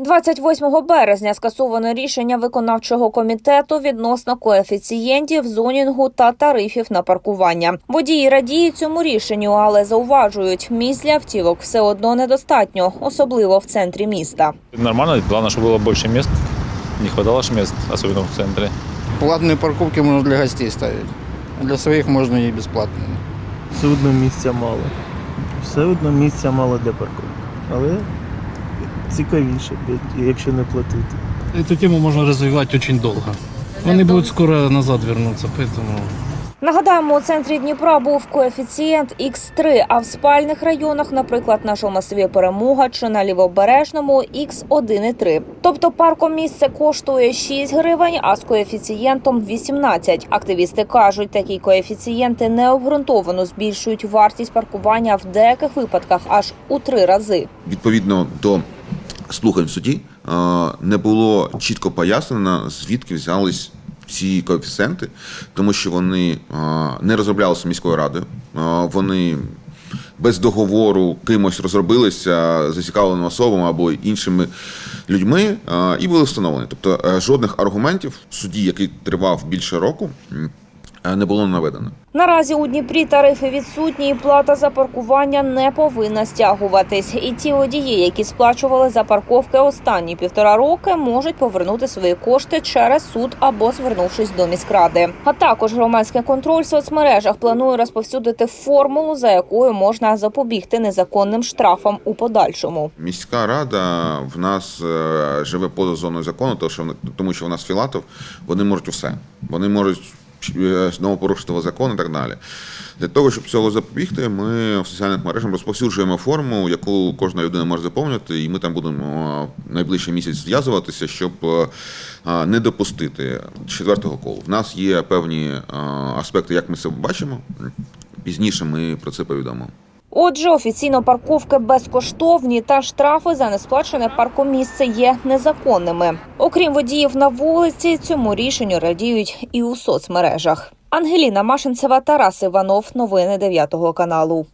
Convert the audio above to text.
28 березня скасовано рішення виконавчого комітету відносно коефіцієнтів, зонінгу та тарифів на паркування. Водії радіють цьому рішенню, але зауважують, місць для автівок все одно недостатньо, особливо в центрі міста. Нормально, главное, чтобы было больше мест. Не хватало ж мест, особенно в центре. Платные парковки можно для гостей ставить. А для своих можно и бесплатные. Все одно місця мало. Все одно місця мало для парковки. Але цікавіше, якщо не платити. Эту тему можно развивать очень долго. Они будут скоро назад вернуться, поэтому Нагадаємо, у центрі Дніпра був коефіцієнт Х3, а в спальних районах, наприклад, на Жомасові Перемога чи на Лівобережному Х1,3. Тобто паркомісце коштує 6 гривень, а з коефіцієнтом 18. Активісти кажуть, такі коефіцієнти необґрунтовано збільшують вартість паркування в деяких випадках аж у три рази. відповідно до слухань в суді не було чітко пояснено, звідки взялись ці коефіцієнти, тому що вони не розроблялися міською радою. Вони без договору кимось розробилися зацікавленими особами або іншими людьми і були встановлені. Тобто е, жодних аргументів в суді, який тривав більше року, не було наведено. Наразі у Дніпрі тарифи відсутні, і плата за паркування не повинна стягуватись. І ті водії, які сплачували за парковки останні півтора роки, можуть повернути свої кошти через суд або звернувшись до міськради. А також громадський контроль в соцмережах планує розповсюдити формулу, за якою можна запобігти незаконним штрафам у подальшому. Міська рада в нас е, живе поза зоною закону, тому що, тому що в нас Філатов, вони можуть усе. Вони можуть е, знову порушити закон і так далі. Для того, щоб цього запобігти, ми в соціальних мережах розповсюджуємо форму, яку кожна людина може заповнити, і ми там будемо найближчий місяць зв'язуватися, щоб е, не допустити четвертого колу. В нас є певні аспекти, як ми це бачимо. Пізніше ми про це повідомимо. Отже, офіційно парковки безкоштовні та штрафи за несплачене паркомісце є незаконними. Окрім водіїв на вулиці, цьому рішенню радіють і у соцмережах. Ангеліна Машинцева, Тарас Іванов. Новини 9 каналу.